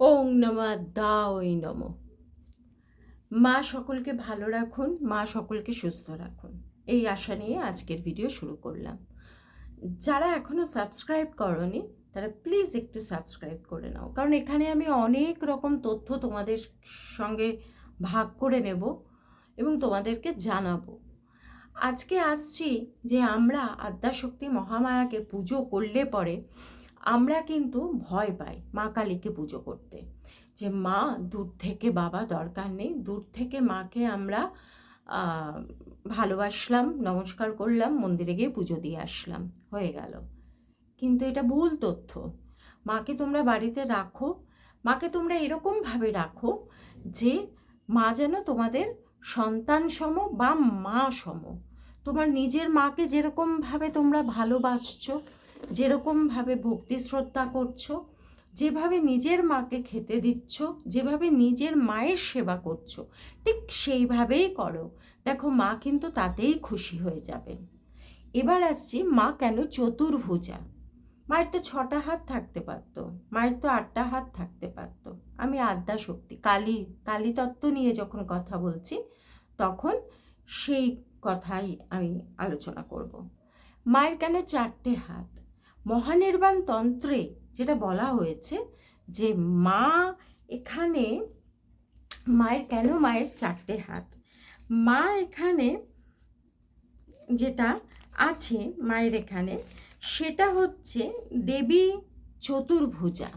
ওং নমা দা ওই নম। মা সকলকে ভালো রাখুন, মা সকলকে সুস্থ রাখুন। এই আশা নিয়ে আজকের ভিডিও শুরু করলাম। যারা এখনও সাবস্ক্রাইব করনি, তারা প্লিজ একটু সাবস্ক্রাইব করে নাও। কারণ এখানে আমি অনেক রকম তথ্য তোমাদের সঙ্গে ভাগ করে নেব এবং তোমাদেরকে জানাব। আজকে আসছি যে আমরা আদ্যাশক্তি মহামায়াকে পুজো করলে পরে আমরা কিন্তু ভয় পাই মা কালীকে পুজো করতে। যে মা, দূর থেকে বাবা দরকার নেই। দূর থেকে মাকে আমরা ভালোবাসলাম, নমস্কার করলাম, মন্দিরে গিয়ে পুজো দিয়ে আসলাম। হয়ে গেল। কিন্তু এটা ভুল তথ্য। মাকে তোমরা বাড়িতে রাখো। মাকে তোমরা এরকমভাবে রাখো যে মা যেন তোমাদের সন্তান সম বা মা সম। তোমার নিজের মাকে যেরকমভাবে তোমরা ভালোবাসছো যেরকমভাবে ভক্তি শ্রদ্ধা করছ, যেভাবে নিজের মাকে খেতে দিচ্ছ, যেভাবে নিজের মায়ের সেবা করছ, ঠিক সেইভাবেই করো। দেখো, মা কিন্তু তাতেই খুশি হয়ে যাবেন এবার আসছি, মা কেন চতুর্ভুজা? মায়ের তো ছটা হাত থাকতে পারতো, মায়ের তো আটটা হাত থাকতে পারতো। আমি আদ্যা শক্তি, কালী কালী তত্ত্ব নিয়ে যখন কথা বলছি, তখন সেই কথাই আমি আলোচনা করব। মায়ের কেন চারটে হাত? মহানির্বাণ তন্ত্রে যেটা বলা হয়েছে যে মা এখানে মায়ের কেন মায়ের চারটে হাত? মা এখানে যেটা আছে মায়ের এখানে সেটা হচ্ছে দেবী চতুর্ভুজা।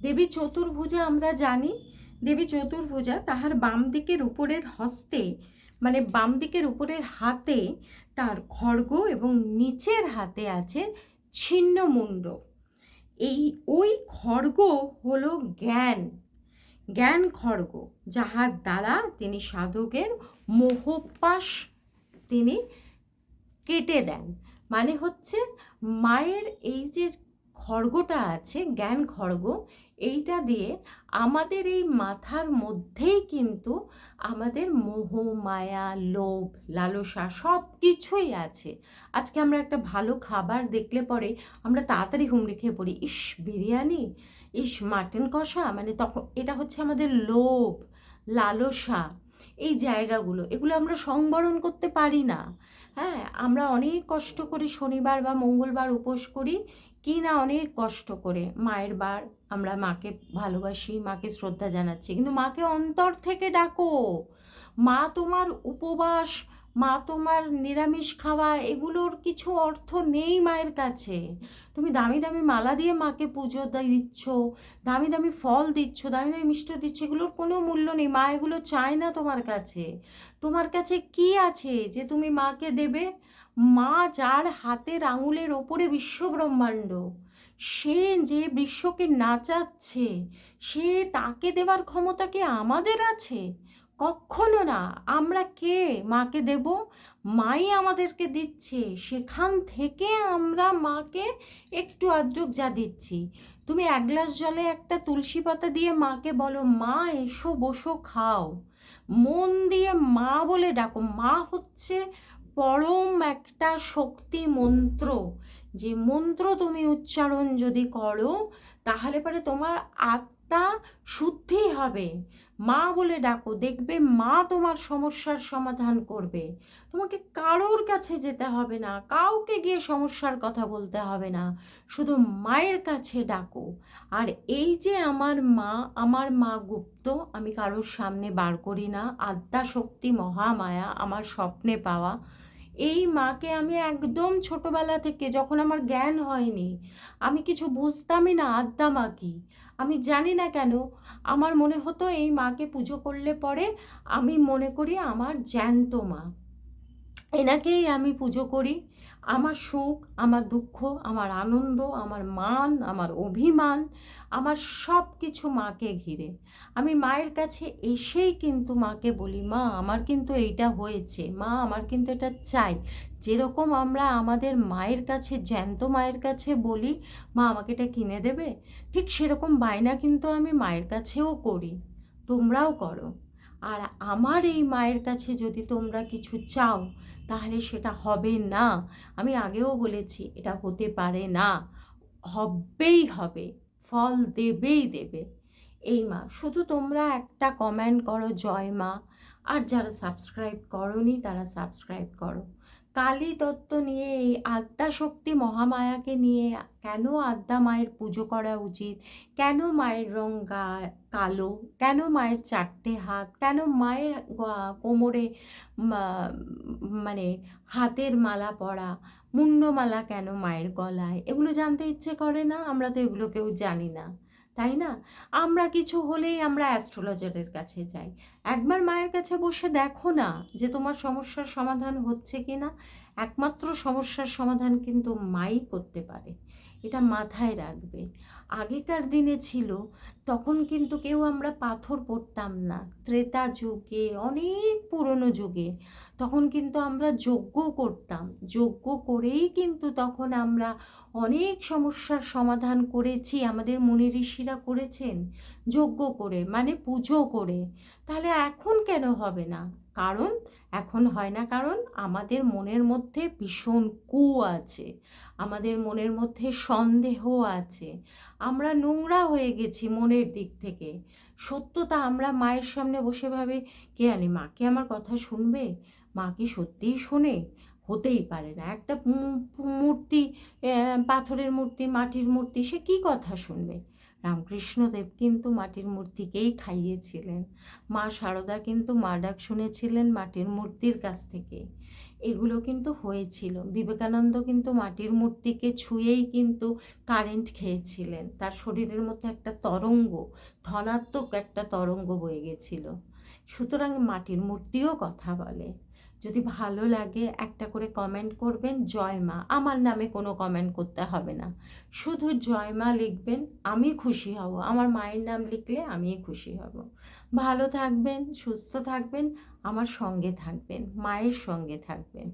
দেবী চতুর্ভুজা আমরা জানি। দেবী চতুর্ভুজা তাহার বাম দিকের উপরের হস্তে মানে বাম দিকের উপরের হাতে তার খড়গ এবং নিচের হাতে আছে ছিন্নমুণ্ড। এই, ওই খড়গ হলো জ্ঞান। জ্ঞান খড়গ, যাহার দ্বারা তিনি সাধকের মোহপাস তিনি কেটে দেন। মানে হচ্ছে মায়ের এই যে খড়গটা আছে, জ্ঞান খড়গ। এইটা দিয়ে আমাদের এই মাথার মধ্যেই কিন্তু আমাদের মোহ, মায়া, লোভ, লালসা সব কিছুই আছে। আজকে আমরা একটা ভালো খাবার দেখলে পরে আমরা তাড়াতাড়ি হুমড়ি খেয়ে পড়ি। ইস, বিরিয়ানি? ইস, মাটন কষা? মানে তখন এটা হচ্ছে আমাদের লোভ, লালসা। এই জায়গাগুলো, এগুলো আমরা সংবরণ করতে পারি না। হ্যাঁ আমরা অনেক কষ্ট করে শনিবার বা মঙ্গলবার উপোস করি। কি না অনেক কষ্ট করে মায়ের বার আমরা মাকে ভালোবাসি, মাকে শ্রদ্ধা জানাচ্ছি। কিন্তু মাকে অন্তর থেকে ডাকো। মা তোমার উপবাস মা, তোমার নিরামিষ খাওয়া, এগুলোর কিছু অর্থ নেই মায়ের কাছে। তুমি দামি দামি মালা দিয়ে মাকে পুজো দিচ্ছ, দামি দামি ফল দিচ্ছ, দামি দামি মিষ্টি দিচ্ছ, এগুলোর কোনো মূল্য নেই। মা এগুলো চায় না তোমার কাছে। তোমার কাছে কি আছে যে তুমি মাকে দেবে? মা যার হাতের আঙুলের ওপরে বিশ্বব্রহ্মাণ্ড। সে যে বিশ্বকে নাচাচ্ছে, সে তাকে দেওয়ার ক্ষমতা কি আমাদের আছে? কখনো না, আমরা কে? মাকে দেব? মাই আমাদেরকে দিচ্ছে। সেখান থেকে আমরা মাকে একটু আদ্রক যা দিচ্ছি। তুমি এক গ্লাস জলে একটা তুলসী পাতা দিয়ে মাকে বলো, মা, এসো, বসো, খাও। মন দিয়ে মা বলে ডাকো। মা হচ্ছে পরম একটা শক্তি মন্ত্র। যে মন্ত্র তুমি উচ্চারণ যদি করো, তাহলে পরে তোমার আত্মা শুদ্ধি হবে। মা বলে ডাকো, দেখবে মা তোমার সমস্যার সমাধান করবে। তোমাকে কারোর কাছে যেতে হবে না, কাউকে গিয়ে সমস্যার কথা বলতে হবে না, শুধু মায়ের কাছে ডাকো। আর এই যে আমার মা আমার মা গুপ্ত, আমি কারোর সামনে বার করি না। আদ্যা শক্তি মহামায়া, আমার স্বপ্নে পাওয়া। এই মাকে আমি একদম ছোটবেলা থেকে যখন আমার জ্ঞান হয়নি, আমি কিছু বুঝতামই না আদ্যা মা কি। আমি জানি না কেন, আমার মনে হতো এই মাকে পুজো করলে পরে আমি মনে করি আমার জ্যান্ত মা। এনাকেই আমি পুজো করি। আমার সুখ, আমার দুঃখ, আমার আনন্দ, আমার মান, আমার অভিমান, আমার সব কিছু মাকে ঘিরে। আমি মায়ের কাছে এসেই কিন্তু মাকে বলি, মা, আমার কিন্তু এইটা হয়েছে। মা, আমার কিন্তু এটা চাই। যেরকম আমরা আমাদের মায়ের কাছে, জ্যান্ত মায়ের কাছে বলি, মা, আমাকে এটা কিনে দেবে? ঠিক সেরকম বায়না কিন্তু আমি মায়ের কাছেও করি। তোমরাও করো। আর আমার এই মায়ের কাছে যদি তোমরা কিছু চাও, তাহলে সেটা হবে না। আমি আগেও বলেছি, এটা হতে পারে না। হবেই হবে, ফল দেবেই দেবে। এই মা, শুধু তোমরা একটা কমেন্ট করো, জয় মা। আর যারা সাবস্ক্রাইব করনি, তারা সাবস্ক্রাইব করো। কালী তত্ত্ব নিয়ে এই আদ্যা শক্তি মহামায়াকে নিয়ে কেন আদ্যা মায়ের পুজো করা উচিত? কেন মায়ের রং কালো? কেন মায়ের চারটে হাত? কেন মায়ের কোমরে মানে হাতের মালা পরা? মুন্ডমালা কেন মায়ের গলায়? এগুলো জানতে ইচ্ছে করে না? আমরা তো এগুলো কেউ জানি না। তাই না? আমরা কিছু হলেই আমরা অ্যাস্ট্রোলজারের কাছে যাই। একবার মায়ের কাছে বসে দেখো না যে তোমার সমস্যার সমাধান হচ্ছে কি না। একমাত্র সমস্যার সমাধান কিন্তু মাই করতে পারে। এটা মাথায় রাখবে। আগেকার দিনে ছিল, তখন কিন্তু কেউ আমরা পাথর পড়তাম না। ত্রেতা যুগে, অনেক পুরনো যুগে। তখন কিন্তু আমরা যজ্ঞ করতাম। যজ্ঞ করেই কিন্তু তখন আমরা অনেক সমস্যার সমাধান করেছি, আমাদের মুনি ঋষিরা করেছেন যজ্ঞ করে মানে পুজো করে। তাহলে এখন কেন হবে না? কারণ, এখন হয় না কারণ, আমাদের মনের মধ্যে ভীষণ কু আছে। আমাদের মনের মধ্যে সন্দেহ আছে। আমরা নোংরা হয়ে গেছি মনের দিক থেকে। সত্যতা আমরা মায়ের সামনে বসে ভাবে, কে জানি মা, কি আমার কথা শুনবে? মা কি সত্যিই শোনে? হতেই পারে না। একটা মূর্তি পাথরের মূর্তি, মাটির মূর্তি, সে কি কথা শুনবে? রামকৃষ্ণদেব কিন্তু মাটির মূর্তিকেই খাইয়েছিলেন। মা শারদা কিন্তু মা ডাক শুনেছিলেন মাটির মূর্তির কাছ থেকে। এগুলো কিন্তু হয়েছিল। বিবেকানন্দ কিন্তু মাটির মূর্তিকে ছুঁয়েই কিন্তু কারেন্ট খেয়েছিলেন। তার শরীরের মধ্যে একটা তরঙ্গ, ধনাত্মক একটা তরঙ্গ বয়ে গেছিল। সুতরাং মাটির মূর্তিও কথা বলে। যদি ভালো লাগে একটা করে কমেন্ট করবেন, জয় মা। আমার নামে কোনো কমেন্ট করতে হবে না। শুধু জয় মা লিখবেন, আমি খুশি হব। আমার মায়ের নাম লিখলে আমি খুশি হব। ভালো থাকবেন, সুস্থ থাকবেন, আমার সঙ্গে থাকবেন, মায়ের সঙ্গে থাকবেন।